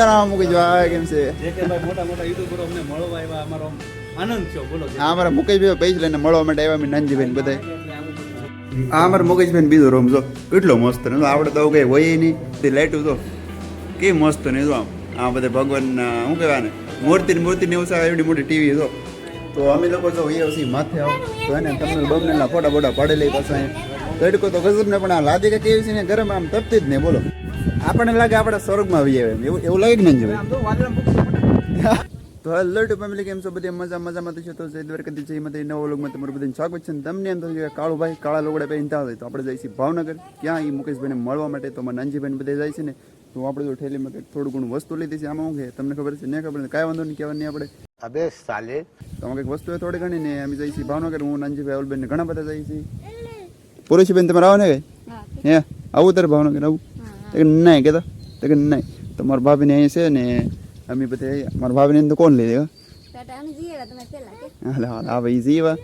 સીતારામ મુકેશભાઈ કેમ છે? જે કે ભાઈ મોટા મોટા યુટ્યુબરો અમને મળવા આવ્યા અમારો આનંદ થયો બોલો હા અમારા મુકેશભાઈ પૈસા લઈને મળવા માટે આવ્યા અમે નાનજીભાઈ બધા આ અમારા મુકેશભાઈ બીજો રૂમ જો કેટલો મસ્ત ને આપણે તો કઈ હોય નહીં. તે લાઈટું તો કે મસ્ત ને જો આમ. આ બધા ભગવાનના શું કહેવાય ને મૂર્તિ ને મૂર્તિ ને એવું છે એવડી મોટી ટીવી જો. તો અમે લોકો જો એ પછી માથે આવો. તો એને તમને બમને ફોટા ફોટા પાડેલી પાછા તડકો તો ગજબ ને પણ આ લાદે કે કેવી છે ને ગરમ આમ તપતી જ નહીં બોલો. આપણને લાગે આપણે સ્વર્ગમાં આવી આવે એવું એવું લાગે નહીં ભાઈ? તો હેલો ટુ ફેમિલી કેમ છો? બધી મજા મજામાં તો છે? તો જય દ્વારકાથી જય મતે નવો લોગમાં તમારું બધાને સ્વાગત છે. તમને એમ કે કાળુભાઈ કાળા લોગડા પહેનતા હોય તો આપણે છીએ ભાવનગર. ક્યાં એ મુકેશભાઈને મળવા માટે તો અમારા નાનજીભાઈને બધા જાય છે ને તો આપણે જો ઠેલીમાં કંઈક થોડું ઘણું વસ્તુ લીધી છે. આમાં શું કે તમને ખબર છે? નહીં ખબર કાંઈ વાંધો નહીં કહેવા નહીં આપણે. અબે સાલે. તો આમાં કંઈક વસ્તુ થોડી ઘણી ને અમે જઈશી ભાવનગર. હું નાનજીભાઈ અવલબેન ઘણા બધા જઈએ છીએ. પુરુષીબેન તમારે આવો ને કઈ હે આવું તારે ભાવનગર આવું નહીં કહેતા તો કે નહીં તો મારા ભાભીને અહીં છે ને અમે બધા મારા ભાભીને તો કોણ લઈ દેવા અમે હાલ હાલ આ ભાઈ જીવા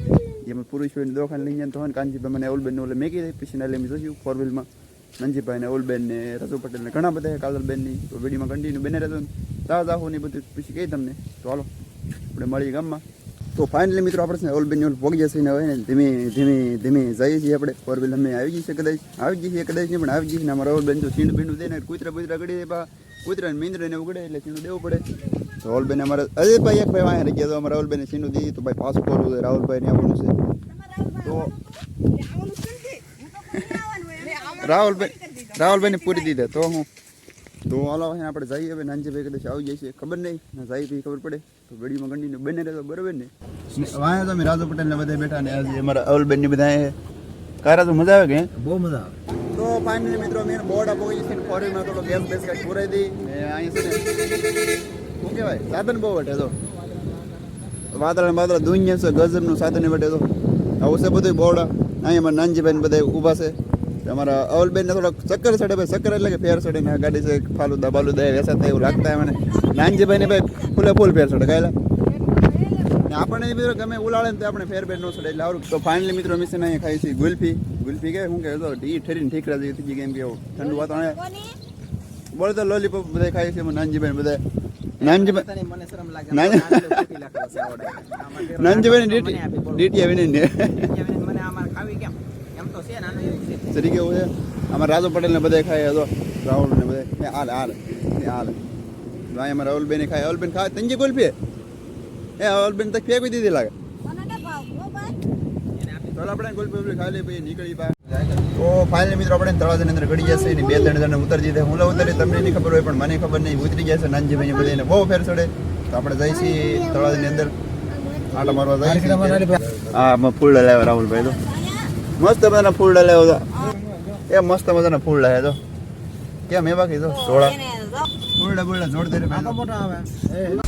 એમાં પુરુષ હોય દોખાન લઈ જાય તો હોય ને મને ઓલબેન ઓલે મેકી દે પછી ના લઈ જોશું ફોર વ્હીલમાં નંજીભાઈ ને ઓલબેન ને રસુ પટેલ ને ઘણા બધા કાજલબેનની તો વિડીયોમાં કન્ટિન્યુ બને રહેતો ને જા ને બધું પછી કહી તમને તો હાલો આપણે મળીએ ગામમાં તો ફાઇનલી મિત્રો આપણે છે ને ઓલબેનની ઓલ પોગી જશે ને હવે ધીમે ધીમે ધીમે જઈએ છીએ આપણે. ફોર વ્હીલ અમે આવી જઈએ કદાચ. આવી જઈએ કદાચ નહીં પણ આવી જઈએ અમારા ઓલબેન તો સીંડ બીંડ દે ને કૂતરા બુતરા ગડી બા કૂતરા ને મીંદરે ને ઉગડે એટલે સીંડું દેવું પડે. તો રાહુલભાઈ અમારે અરે ભાઈ એક ભાઈ વાંહે રહી ગયા તો અમારા ઓલ બેન સીંડું દીધી તો ભાઈ પાછું કરવું છે રાહુલભાઈ ને આવવાનું છે. તો રાહુલભાઈ રાહુલભાઈ ને પૂરી દીધા તો હું તો હાલો હવે આપણે જઈએ. હવે નાનજીભાઈ કદાચ આવી જાય છે ખબર નહીં. ના જાય પછી ખબર પડે. તો ગડીમાં ગંડીને બને રહે તો બરોબર ને? તો અમે રાજુ પટેલ ને બધા બેઠા ને આજે અમારા અવલબેન ને બધા કારા તો મજા આવે કે? બહુ મજા આવે. તો ફાઇનલી મિત્રો મેં બોર્ડ આપો છે ને ફોરેનમાં થોડો ગેસ બેસ કાંઈ પૂરાઈ દી. અહીંયા અહીં છે શું કહેવાય? સાધન બહુ વટે તો. વાદળ ને વાદળ દુનિયા છે ગજબનું સાધન વટે તો. આવું છે બધું બોર્ડ અહીં અમારા નાનજીભાઈ ને બધા ઊભા છે. અમારા અવલબેન થોડોક ચક્કર ચડે ભાઈ ચક્કર એટલે કે ફેર ચડે ને ગાડી છે ફાલુદા બાલુદા વેસા થાય એવું લાગતા મને નાનજીભાઈ ને ભાઈ ફૂલે ફૂલ ફેર ચડે કાયલા ને આપણને મિત્રો ગમે ઉલાળે ને તો આપણે ફેર બેર નો ચડે. એટલે સારું તો ફાઇનલી મિત્રો મિશન અહીંયા ખાઈ છે ગુલ્ફી. ગુલ્ફી કે શું કે તો ઠેરીને ઠીકરા જેવી થઈ ગઈ કેમ કે ઠંડુ વાતાવરણ બોલે તો લોલીપોપ બધા ખાય છે નાનજીભાઈ બધા નાનજીભાઈ મને શરમ લાગે નાનજીભાઈ ડીટી ડીટી આવીને ને મને આમાં ખાવી કેમ એમ તો છે નાનું એવું છે. આમાં રાજુ પટેલ ને બધા ખાય તો રાહુલ ને બધા હાલ હાલ એ હાલ ભાઈ અહીંયા રાહુલબેન ખાય. રાહુલબેન ખાય? તંજી ગોલફી એ રાહુલબેન તક ફેંકી દીધી લાગે. કોને કે ભાવ ઓ ભાઈ ચાલો આપણે ગુલ્ફી ખાઈ લઈએ પછી નીકળી બહાર તો ફાઇનલી મિત્રો આપણે તળાવની અંદર ગળી જશે ને બે ત્રણ જણ ઉતરી જશે હું ઉતરી તમને નહીં ખબર હોય પણ મને ખબર નહીં. ઉતરી જશે નાનજીભાઈ ને બધાને બહુ ફેર ચડે તો આપણે જઈએ તળાવની અંદર. આટા મારવા જઈએ હા ફૂલ લાવ્યા રાહુલભાઈ તો. મસ્ત બધા ફૂલ લાવ્યો તો એ મસ્ત મજાના ફૂલ લાવ્યા તો. કેમ એ બાકી તો? ધોળા ફૂલડા ફૂલડા જોડ રે ભાઈ મોટા આવે.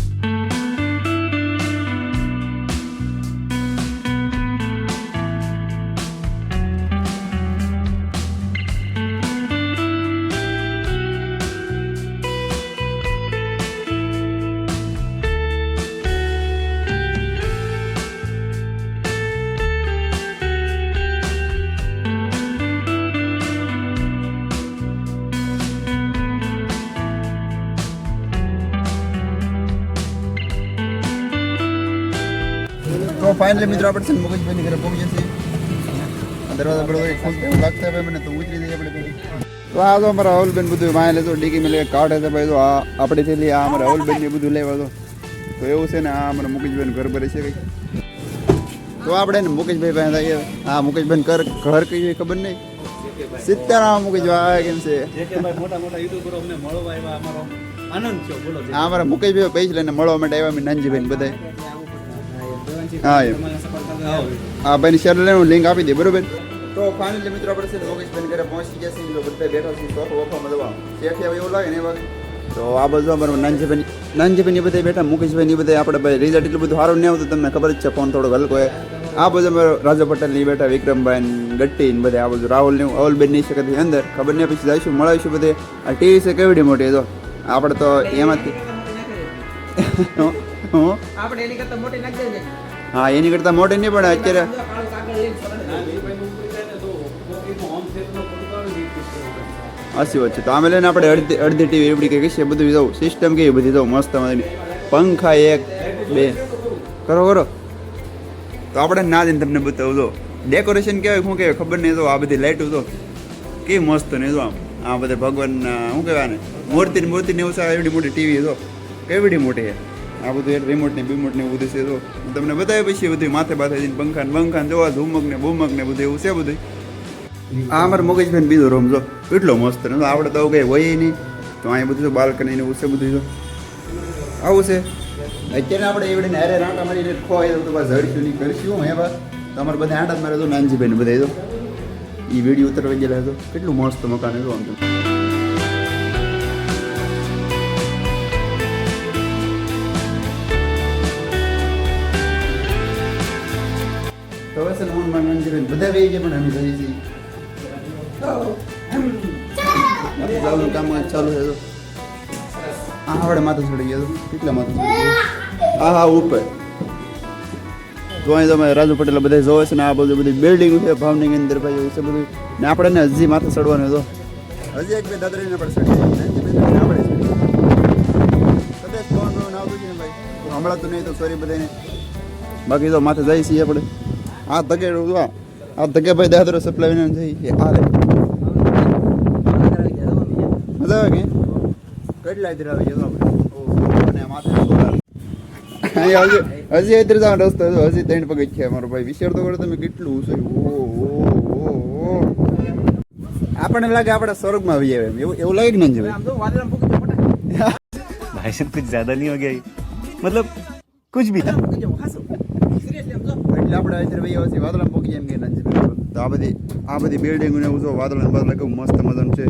ફાઇનલી મિત્રો આપણે છે ને ઘરે પહોંચી છીએ. દરવાજા બરોબર ખોલતા એવું લાગતા હોય મને તો ઉતરી જઈએ આપણે તો આ તો અમારા રાહુલબેન બધું વાય લેતો ડીકી મેં કાર્ડ હતા ભાઈ તો આ આપણે થયેલી આ અમારા રાહુલબેન ને બધું લેવા તો તો એવું છે ને આ અમારા મુકેશભાઈ ઘર ભરે છે કંઈક તો આપણે ને મુકેશભાઈ પાસે જઈએ હા મુકેશભાઈ ઘર ઘર કઈ ખબર નહીં. સીતારામ મુકેશભાઈ કેમ છે? ભાઈ મોટા મોટા યુટ્યુબરો અમને મળવા આવ્યા અમારો આનંદ થયો બોલો આ અમારા મુકેશભાઈ પૈસા લઈને મળવા માટે આવ્યા અમે નાનજીભાઈ બધું હા, એમ. આ ભાઈની શેર લઈને હું લિંક આપી દે બરોબર? તો ફાઇનલી મિત્રો આપણે છે ને ઘરે પહોંચી ગયા છીએ લોકો બધા બેઠા છીએ સોફા ઓફો મળવા શેઠી આવે એવું લાગે ને એ વાગે તો આ બધું અમારા નાનજીભાઈ નાનજીભાઈ બધા બેઠા મુકેશભાઈ ની બધા આપણે ભાઈ રિઝલ્ટ એટલું બધું સારું નહીં આવતું તમને ખબર જ છે ફોન થોડો હલકો હોય. આ બધું અમારો રાજા પટેલની બેઠા વિક્રમભાઈ ને ગટ્ટી ને બધા આ બધું રાહુલ ને અવલબેન નહીં શકે અંદર ખબર નહીં પછી જઈશું મળાવીશું બધે. આ ટીવી છે કેવડી મોટી તો આપણે તો એમાંથી હું? આપણે એની કરતા મોટી નાખી દેજે હા, એની કરતાં મોટી નહીં પણ અત્યારે હસી વાત છે. તો આમે લઈને આપણે અડધી અડધી ટીવી એવડી કે કહીએ બધું જવું સિસ્ટમ કેવી બધી જવું મસ્ત મજાની પંખા એક, બે. કરો કરો. તો આપણે ના દઈને તમને બતાવું તો ડેકોરેશન કેવાય, શું કહેવાય ખબર નહીં તો આ બધી લાઇટો તો કેવી મસ્ત નહીં જો આમ. આ બધા ભગવાનના, શું કહેવાય ને મૂર્તિ મૂર્તિ ને એવું એવડી મોટી ટીવી તો કેવડી મોટી છે? આ બધું રિમોટ ને બિમોટ ને એવું બધું તો હું તમને બતાવી પછી બધું માથે માથે જઈને પંખા ને પંખા ને જોવા ધુમક ને બુમક ને બધું એવું છે બધું આ અમારે મગજભાઈ બીજો રૂમ જો. એટલો મસ્ત ને આપણે તો કઈ હોય નહીં. તો અહીંયા બધું બાલ્કની ને એવું છે બધું જો. આવું છે. અત્યારે આપણે એવડે ને અરે રાંટા મારીને ખોવાય તો બસ જડશું નહીં કરશું હે બસ. તમારે બધા આંટા મારે તો નાનજીભાઈ ને બધા એ વીડિયો ઉતરવા ગયેલા હતો કેટલું મસ્ત મકાન હતું આમ તો. તો હવે છે ને હું મારા નાનજીભાઈ બધા વેઈ ગયા પણ અમે જઈએ છીએ. જવાનું કામ ચાલુ છે. આ આપણે માથું ચડી ગયો કેટલા માથું ચડી ગયું હા હા ઉપર. તો અહીં તમે રાજુ પટેલ બધા જોવે છે ને આ બધું બધી બિલ્ડિંગ છે ભાવની અંદર ભાઈ એવું છે બધું. ને આપણે ને હજી માથે ચડવાનું હતો હજી એક બે દાદરીને આપણે ચડી આપણે કદાચ ફોન ભાઈ. હમણાં તો નહીં તો સોરી બધાને બાકી તો માથે જઈએ છીએ આપણે. આ તકે આ ધગે ભાઈ દાદરો સપ્લાય વિના થઈ આ રે મજા આવે કે કેટલા ઇધર આવી જતો આપણે માથે હજી ઇધર જાવ રસ્તો હજી ત્રણ પગ છે મારો ભાઈ વિચાર તો કરો તમે કેટલું ઉછળ્યું ઓ ઓ આપણને લાગે આપણે સ્વર્ગમાં આવી જાય એવું એવું લાગે કે ને ભાઈ ભાઈ સાહેબ કુછ જ્યાદા નહીં હો ગયા મતલબ કુછ ભી એટલે આપણે અત્યારે ભાઈ પોકી એમ કે તો આ બધી આ બધી બિલ્ડિંગ ને એવું જો મસ્ત મજાનું છે.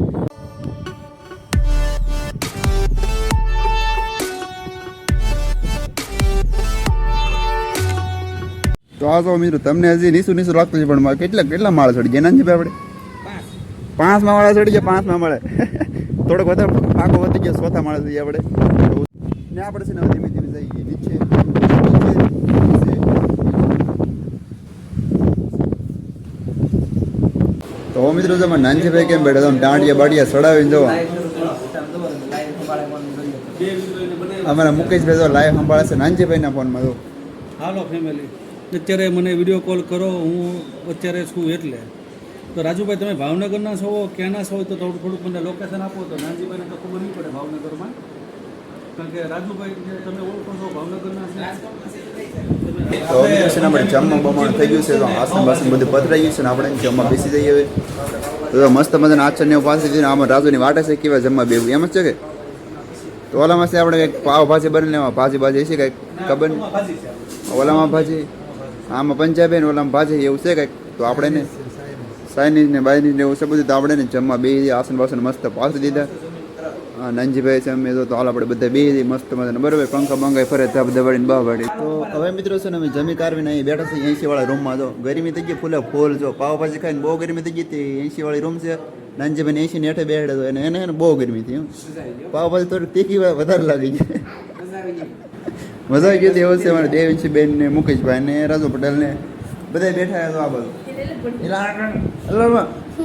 તો આ જો મિત્રો તમને હજી નીસું નીસું લાગતું છે પણ કેટલા કેટલા માળા ચડી ગયા? નાનજી ભાઈ આપણે પાંચ માળા ચડી ગયા પાંચમાં મળે. થોડોક વધારે પાકો વધી ગયો ચોથા માળા થઈ આપણે. ને આપણે છે ને ધીમે ધીમે જઈએ. નીચે, નીચે. તો ઓ મિત્રો, તમે નાનજીભાઈ કેમ બેઠા તમે દાંડિયા બાડિયા સડાવીને જવા અમારા મુકેશભાઈ તો લાઈવ સંભાળે છે. નાનજીભાઈના ફોનમાં તો હાલો ફેમિલી અત્યારે મને વીડિયો કોલ કરો, હું અત્યારે છું એટલે. તો રાજુભાઈ, તમે ભાવનગરના છો, ક્યાંના છો? તો થોડું થોડુંક મને લોકેશન આપો તો નાનજીભાઈને તો ખબર નહીં પડે ભાવનગરમાં. કારણ કે રાજુભાઈ તમે ઓળખો છો ભાવનગરના છે. તો છે ને આપણે જમવા બમણ થઈ ગયું છે તો આસન બાસન બધું પથરાઈ ગયું છે ને આપણે જમવા બેસી જઈએ હવે. તો મસ્ત મજાના આચરને પાસે જઈને આમાં રાજુની વાટે છે કેવા જમવા બેવું એમ જ છે કે? તો ઓલામાં છે આપણે કંઈક પાવ ભાજી બની લેવા ભાજી ભાજી છે કંઈક? ખબર છે. ઓલામાં ભાજી? આમાં પંજાબી ને ઓલામાં ભાજી એવું છે કંઈક? તો આપણે ને ચાઇનીઝ ને બાયનીઝ ને એવું છે બધું તો આપણે ને જમવા બે આસન બાસન મસ્ત પાસ દીધા. નાનજીભાઈ છે અમે તો તો હાલ આપણે બધા બે મસ્ત મજાને. બરાબર પંખા બંગાઈ ફરે ધબ દબાડીને બહાર પાડી તો હવે મિત્રો છે ને અમે જમી કારવીને અહીં બેઠા છીએ એંસી વાળા રૂમમાં. તો ગરમી થઈ ગઈ ફૂલે ફૂલ. જો પાવભાજી ખાઈને બહુ ગરમી થઈ ગઈ હતી એંસી વાળી રૂમ છે. નાનજીભાઈ એંસી ને હેઠે બેઠે તો એને એને એને બહુ ગરમી થઈ. પાવભાજી થોડી તીખી વધારે લાગી ગઈ. મજા આવી ગઈ હતી એવું છે અમારે દેવંશી બેન ને મુકેશભાઈ ને રાજુ પટેલ ને. બધા બેઠા હતા આ બધું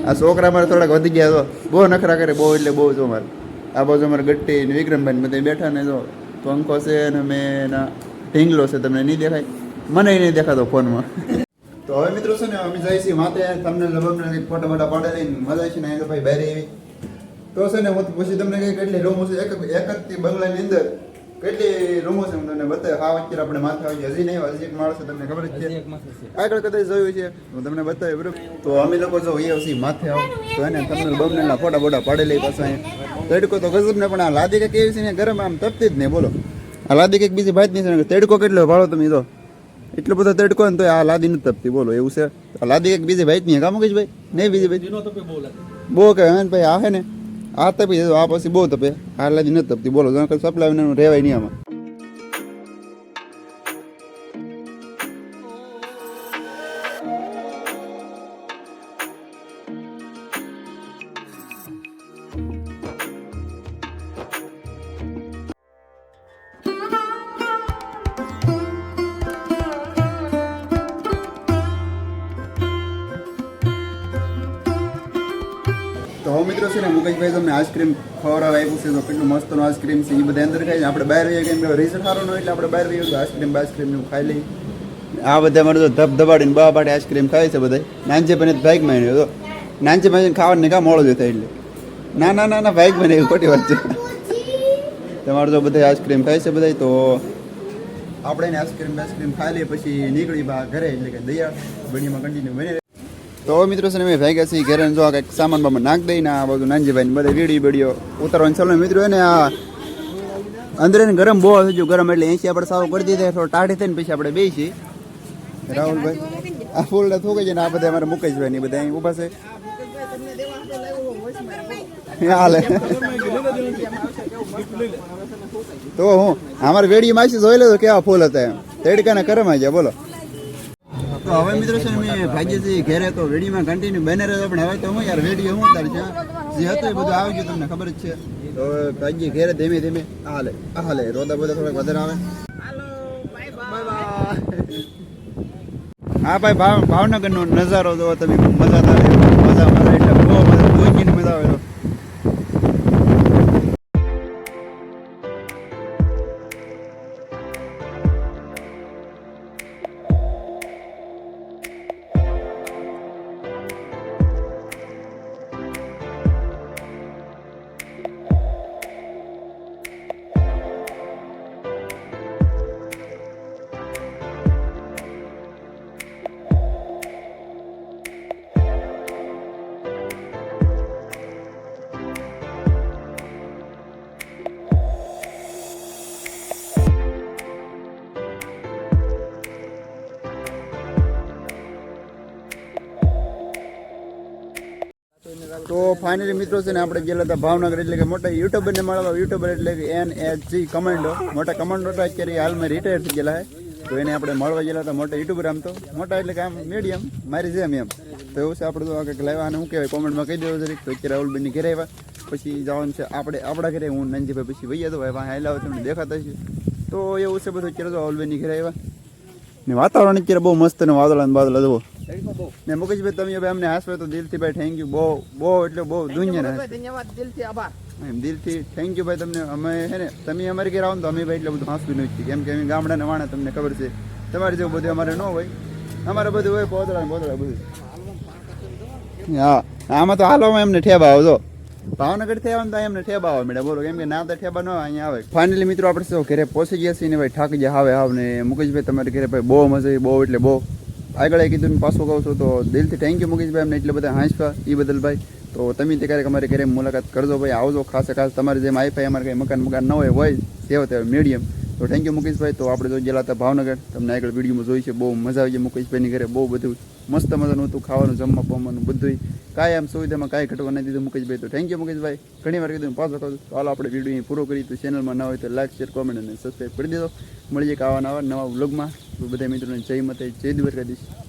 આ છોકરા મારે થોડાક વધી ગયા તો બહુ નખરા કરે બહુ એટલે બહુ જો મારે આ બાજુ અમારે ગટ્ટી ને વિક્રમભાઈ બધા બેઠા ને જો પંખો છે ને મેં એના ઢીંગલો છે, તમને નહીં દેખાય? મને નહીં દેખાતો ફોનમાં. તો હવે મિત્રો છે ને અમે જઈએ છીએ માથે. તમને કંઈક ફોટા બોટા પાડે લઈને મજા છે ને ભાઈ બહાર એવી. તો છે ને હું પછી તમને કઈ કેટલી રૂમ છે. એક એક જ બંગલાની અંદર કેટલી રૂમો છે તમને બતાવ્યો હા વચ્ચે આપણે માથે આવી હજી નહીં હજી એક માણસ તમને ખબર જ છે આગળ કદાચ જોયું છે. હું તમને બતાવી બરોબર? તો અમે લોકો જો એ હજી માથે આવો. તો એને તમને બમનેલા ફોટા બોટા પાડેલી પાછા અહીંયા. તડકો તો ગજબ ને પણ આ લાદી કે કેવી છે ને ગરમ આમ તપતી જ નહીં બોલો. આ લાદી કંઈક બીજી ભાત નહીં છે તડકો કેટલો ભાળો તમે તો એટલો બધો તડકો ને તો આ લાદી નથી તપતી બોલો એવું છે. આ લાદી કંઈક બીજી ભાઈ નહીં કામ ભાઈ નહીં બીજી ભાઈ? બહુ કે ભાઈ આ હે ને. આ તપી, આ પછી બહુ તપે. આ લાદી નથી તપતી. બોલો સપ્લાય રહેવાય નહીં આમાં. તમને આઈસ્ક્રીમ ખવડાવવા આપ્યું છે તો કેટલું મસ્તનું આઈસ્ક્રીમ છે એ બધા અંદર ખાઈ છે. આપણે બહાર રહીએ કેમ કે રિઝલ્ટ ન એટલે આપણે બહાર રહીએ તો આઈસ્ક્રીમ બાઈસ્ક્રીમ ને ખાઈ લઈએ. આ બધા મને તો ધબ ધબાડીને બા પાટે આઈસ્ક્રીમ ખાય છે બધા નાનજે બને ભાઈકમાં તો નાનજે ભાઈ ખાવાનું કાં મોડો જતા એટલે. ના ના ના ના, ભાઈક બને એવું ખોટી વાત છે. તમારે તો બધા આઈસ્ક્રીમ ખાય છે બધા તો આપણે આઈસ્ક્રીમ આઈસ્ક્રીમ ખાઈ લઈએ, પછી નીકળી બા ઘરે એટલે કે દયા બનીમાં કન્ટિન્યુ બની. તો મિત્રો છે મેં ભાગ્યા છીએ ઘરે જો કંઈક સામાન બામાન નાખ દઈને આ બધું નાનજીભાઈ બધા વીડી બીડીઓ ઉતારવાનું ચાલો મિત્રો એને આ અંદર ગરમ બહુ થઈ ગયું ગરમ એટલે એસી આપણે સારું કરી દીધા થોડો ટાઢી થઈને પછી આપણે બેસી રાહુલભાઈ, આ ફૂલ થોકે છે ને આ બધા અમારે મુકેશભાઈ ને બધા અહીં ઊભા છે. તો હું, અમારે વેડી માસી જોઈ લે તો કેવા ફૂલ હતા એમ. તેડકાના કરમ આવી ગયા, બોલો. તો હવે મિત્રો છે ને મેં ભાગ્ય ઘેરે તો વેડીમાં કન્ટિન્યુ બને રહ્યો પણ હવે તો હું યાર વેડી હું તાર છે જે હતું એ બધું આવી ગયું તમને ખબર જ છે. તો ભાગ્ય ઘેરે ધીમે ધીમે આ હાલે આ હાલે રોદા બધા થોડાક વધારે આવે. હા ભાઈ ભાવ ભાવનગરનો નજારો જોવો તમે મજા આવે મજા આવે ફાઇનલી મિત્રો, છે ને, આપણે ગયેલા હતા ભાવનગર, એટલે કે મોટા યુટ્યુબરને મળવા યુટ્યુબર એટલે કે એન એચ જી કમાન્ડો મોટા કમાન્ડો હતા, અત્યારે હાલમાં રિટાયર થઈ ગયેલા તો એને આપણે મળવા ગયેલા હતા મોટા યુટ્યુબર આમ તો. મોટા એટલે કે આમ મીડિયમ મારી જેમ એમ. તો એવું છે, આપણે તો આ કંઈક લાવ્યા અને હું કહેવાય કોમેન્ટમાં કહી દેવું જરીક. તો અત્યારે રાહુલબેનની ઘરે આવ્યા. પછી જવાનું છે, આપણે આપણા ઘરે, હું નંદજીભાઈ પછી ભાઈ તો ભાઈ હાલ આવો તમને દેખાતા છે તો એવું છે બધું, અત્યારે તો રાહુલબેનની ઘેરે આવ્યા. ને વાતાવરણ અત્યારે બહુ મસ્ત ને વાદળા ને બાદળા જુઓ ને મુકેશભાઈ તમે હવે અમને હાસવે તો દિલથી ભાઈ થેન્ક યુ બહુ બહુ એટલે બહુ દુનિયા ધન્યવાદ દિલથી આભાર. એમ દિલથી થેન્ક યુ ભાઈ તમને. અમે હે ને તમે અમારે ઘેર આવો તો અમે ભાઈ એટલે બધું હાંસવી નથી કેમ કે અમે ગામડાના વાણા તમને ખબર છે. તમારે જેવું બધું અમારે ન હોય. અમારે બધું હોય પોતળા પોતળા બધું. હા આમાં તો હાલવામાં એમને ઠેબા આવજો ભાવનગરથી આવે તો એમને ઠેબા આવે મેડમ. બોલો કેમ કે ના તો ઠેબા ન હોય, અહીંયા આવે. ફાઇનલી મિત્રો આપણે શું ઘરે પહોંચી ગયા છીએ ને ભાઈ થાકી ગયા આવે આવે ને મુકેશભાઈ તમારે ઘરે ભાઈ બહુ મજા આવી બહુ એટલે બહુ. આગળ એ કીધું પાછું કહું છું, તો દિલથી થેન્ક યુ મુકેશભાઈ અમને એટલે બધા હાંસવા એ બદલ ભાઈ તો તમે તે ક્યારેક અમારે ઘરે મુલાકાત કરજો ભાઈ, આવજો ખાસ ખાસ. તમારે જેમ આઈફાઈ અમારે કંઈ મકાન મકાન ન હોય હોય તેવો તેવો મીડિયમ તો થેન્ક યુ મુકેશભાઈ. તો આપણે તો ગયેલા હતા ભાવનગર, તમને આગળ વિડીયોમાં જોઈ છે, બહુ મજા આવી છે મુકેશભાઈની ઘરે, બહુ બધું મસ્ત મજાનું હતું, ખાવાનું, જમવા પમવાનું બધું કાંઈ આમ સુવિધામાં કાંઈ ઘટવા નથી દીધું મુકેશભાઈ. તો થેન્ક યુ મુકેશભાઈ. ઘણી વાર કીધું પાછો કહું હાલો આપણે વીડિયો અહીં પૂરો કરી તો ચેનલમાં ના હોય તો લાઈક શેર કોમેન્ટ અને સબસ્ક્રાઈબ કરી દેજો મળીએ કે આવા નવા નવા વ્લોગમાં બધા મિત્રોને જય મતે જય દ્વારકાધીશ.